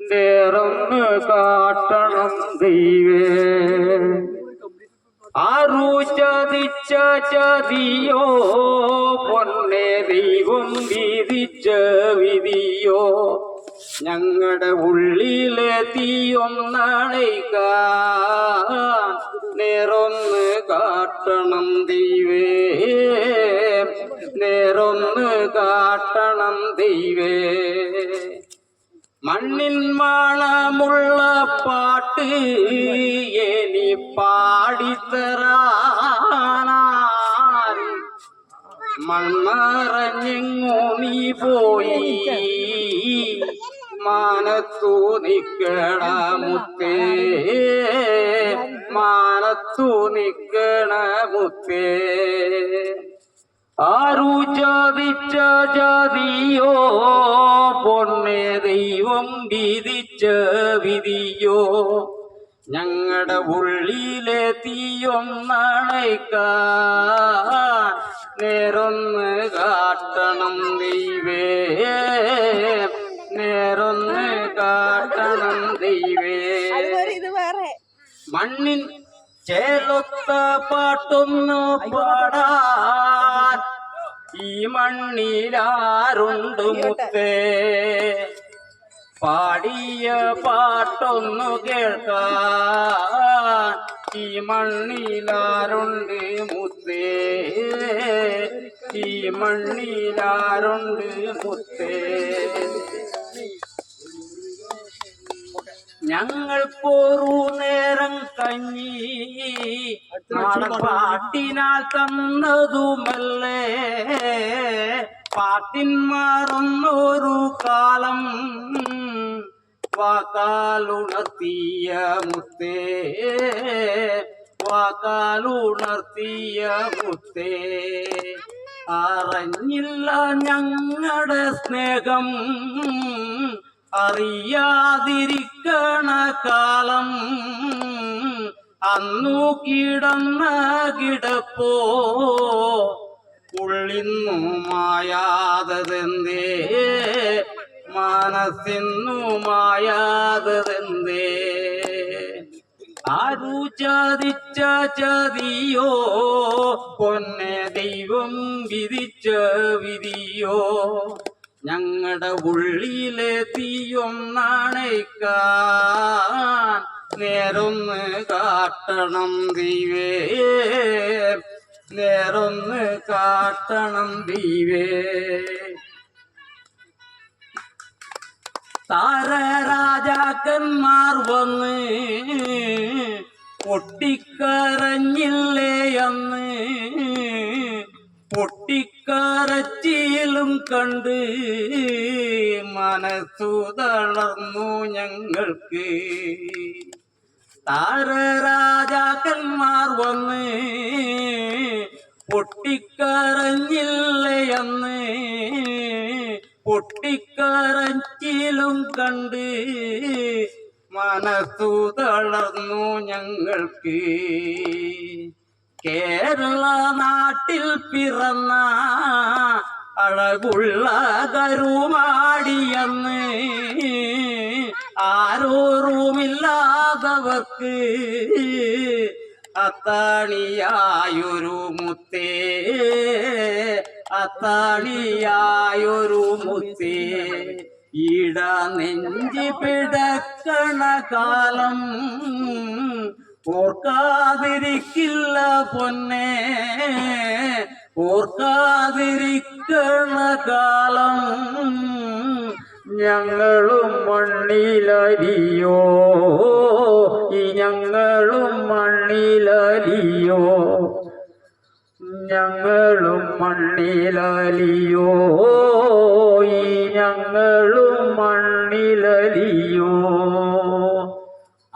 നേറൊന്ന് കാട്ടണം ദൈവേ. ആറു ചതിച്ച ചതിയോ പൊന്നെ ദൈവം വിധിച്ച വിധിയോ. ഞങ്ങളുടെ ഉള്ളിലെ തീയൊന്നണയ്ക്കാൻ നേരൊന്ന് കാട്ടണം ദൈവേ. നേരൊന്ന് കാട്ടണം ദൈവേ. മണ്ണിൻ മണമുള്ള പാട്ട് എനി പാടിത്തരാൻ മൺമറഞ്ഞെങ്ങോ നീ പോയി. മാനത്തു നിക്കണ മുത്തേ. മാനത്തു നിക്കണ മുത്തേ. ആരു ചതിച്ച ചതിയോ പൊന്നെ ദൈവം വിധിച്ച വിധിയോ? ഞങ്ങളുടെ ഉള്ളിലെ തീയൊന്നണയ്ക്കാൻ നേരൊന്ന് കാട്ടണം ദൈവേ. നേരൊന്ന് കാട്ടണം ദൈവേ. മണ്ണിൻ ചേലൊത്ത പാട്ടൊന്നു പാടാൻ ഈ മണ്ണിലാറുണ്ട് മുത്തേ? പാടിയ പാട്ടൊന്നു കേൾക്കാൻ ഈ മണ്ണിലാറുണ്ട് മുത്തേ? ഈ മണ്ണിലാറുണ്ട് മുത്തേ? ഞങ്ങൾ പോറു നേരം കഞ്ഞി പാട്ടിനാൽ തന്നതുമല്ലേ? പാട്ടിൻ മാറുന്നൊരു കാലം വാക്കാലുണർത്തിയ മുത്തേ വാക്കാലുണർത്തിയ മുത്തേ. അറിഞ്ഞില്ല ഞങ്ങളുടെ സ്നേഹം അറിയാതിരിക്കണ കാലം അന്നു കിടന്ന കിടപ്പോ ഉള്ളിന്നു മായാതെന്തേ മനസ്സിന്നു മായാതെന്തേ ആരു ചതിച്ച ചതിയോ? പൊന്നെ ദൈവം വിധിച്ച വിധിയോ? ഞങ്ങളുടെ ഉള്ളിലെ തീയൊന്നണയ്ക്കാൻ നേരൊന്ന് കാട്ടണം ദൈവേ. നേരൊന്ന് കാട്ടണം ദൈവേ. താരരാജാക്കന്മാർ വന്ന് പൊട്ടിക്കരഞ്ഞില്ലേ അന്ന്? പൊട്ടിക്കരച്ചിലും കണ്ട് മനസ്സു തളർന്നു ഞങ്ങൾക്ക്. താരരാജാക്കന്മാർ വന്ന് പൊട്ടിക്കരഞ്ഞില്ലേ അന്ന്? പൊട്ടിക്കരച്ചിലും കണ്ട് മനസ്സു തളർന്നു ഞങ്ങൾക്ക്. കേരള നാട്ടിൽ പിറന്ന അഴകുള്ള കരുമാടിയെന്ന് ആരോറുമില്ലാതവർക്ക് അത്താണിയായൊരു മുത്തേ അത്താണിയായൊരു മുത്തേ. ഇട നെഞ്ചി പിടക്കണ കാലം ഓർക്കാതിരിക്കില്ല പൊന്നെ ഓർക്കാതിരിക്കണ കാലം ഞങ്ങളും മണ്ണിലരിയോ. ഞങ്ങളും മണ്ണിലലിയോ? ഞങ്ങളും മണ്ണിലലിയോ? ഈ ഞങ്ങളും മണ്ണിലലിയോ?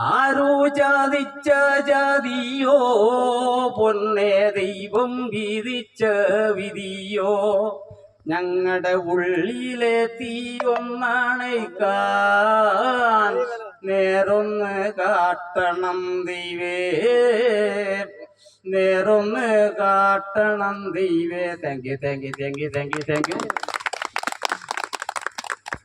ആരോ ജാതിച്ച ജാതിയോ? പൊന്നേ ദൈവം വിധിച്ച വിധിയോ? ഞങ്ങളുടെ ഉള്ളിലെ തീയൊന്നണയ്ക്കാൻ നേരൊന്ന് കാട്ടണം ദൈവേ. നേരൊന്ന് കാട്ടണം ദൈവേ. Thank you thank you thank you thank you thank you